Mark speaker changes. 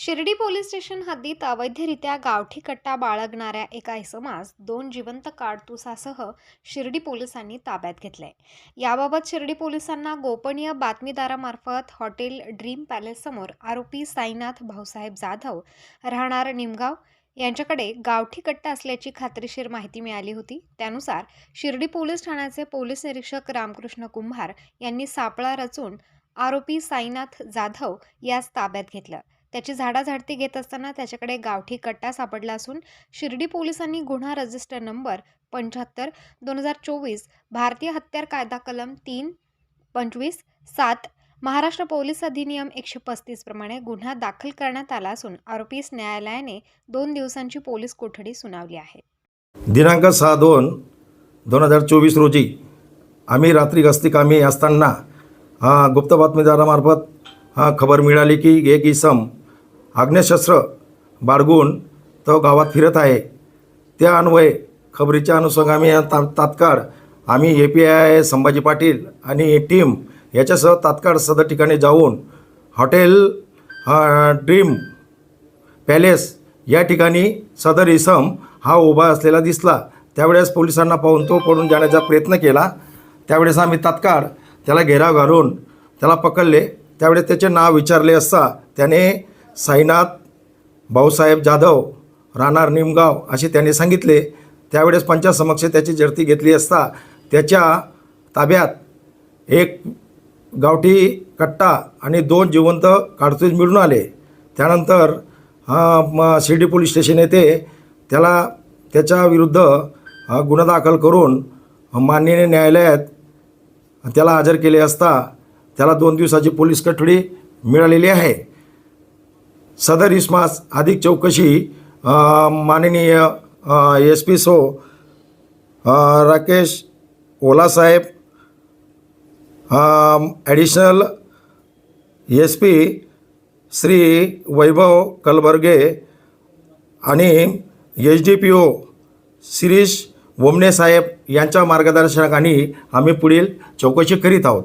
Speaker 1: Shirdi police station हद्दीत अवैधरित्या गावठी कट्टा बाळगणाऱ्या एका इसमास दोन जिवंत काडतुसासह शिर्डी पोलिसांनी ताब्यात घेतलंय याबाबत शिर्डी पोलिसांना गोपनीय बातमीदारामार्फत हॉटेल ड्रीम पॅलेससमोर आरोपी साईनाथ भाऊसाहेब जाधव राहणार निमगाव यांच्याकडे गावठी कट्टा असल्याची खात्रीशीर माहिती मिळाली होती. त्यानुसार शिर्डी पोलीस ठाण्याचे पोलीस निरीक्षक रामकृष्ण कुंभार यांनी सापळा रचून आरोपी साईनाथ जाधव यास ताब्यात घेतलं. त्याची झाडाझाडती घेत असताना त्याच्याकडे गावठी कट्टा सापडला असून शिर्डी पोलिसांनी गुन्हा रजिस्टर नंबर पंच्याहत्तर दोन हजार चोवीस भारतीय हत्यार कायदा कलम तीन पंचवीस सात महाराष्ट्र पोलीस अधिनियम एकशे पस्तीस प्रमाणे गुन्हा दाखल करण्यात आला असून आरोपीस न्यायालयाने दोन दिवसांची पोलीस कोठडी सुनावली आहे.
Speaker 2: दिनांक सहा दोन दोन हजार चोवीस रोजी आम्ही रात्री गस्तीकामी असताना गुप्त बातमीदारामार्फत खबर मिळाली की एक इसम आग्नेयशस्त्र बाळगून तो गावात फिरत आहे. त्या अन्वये खबरीच्या अनुषंगाने ता तात्काळ आम्ही A P I Sambhaji Patil आणि टीम याच्यासह तात्काळ सदर ठिकाणी जाऊन हॉटेल ड्रीम पॅलेस या ठिकाणी सदर इसम हा उभा असलेला दिसला. त्यावेळेस पोलिसांना पाहून तो पडून जाण्याचा प्रयत्न केला. त्यावेळेस आम्ही तात्काळ त्याला घेराव घालून त्याला पकडले. त्यावेळेस त्याचे नाव विचारले असता त्याने साईनाथ भाऊसाहेब जाधव राहणार निमगाव असे त्याने सांगितले. त्यावेळेस पंचासमक्ष त्याची जर्ती घेतली असता त्याच्या ताब्यात एक गावठी कट्टा आणि दोन जिवंत काडतूज मिळून आले. त्यानंतर म शिर्डी पोलीस स्टेशन येथे त्याला त्याच्या विरुद्ध गुन्हा दाखल करून माननीय न्यायालयात त्याला हजर केले असता त्याला दोन दिवसाची पोलीस कोठडी मिळालेली आहे. सदर इस्मास अधिक चौकशी माननीय एस पी सो Rakesh ओलासाहेब additional S P Shri Vaibhav Kalburge आणि H D P O Shirish Wamane साहेब यांच्या मार्गदर्शनाखाली आम्ही पुढील चौकशी करीत आहोत.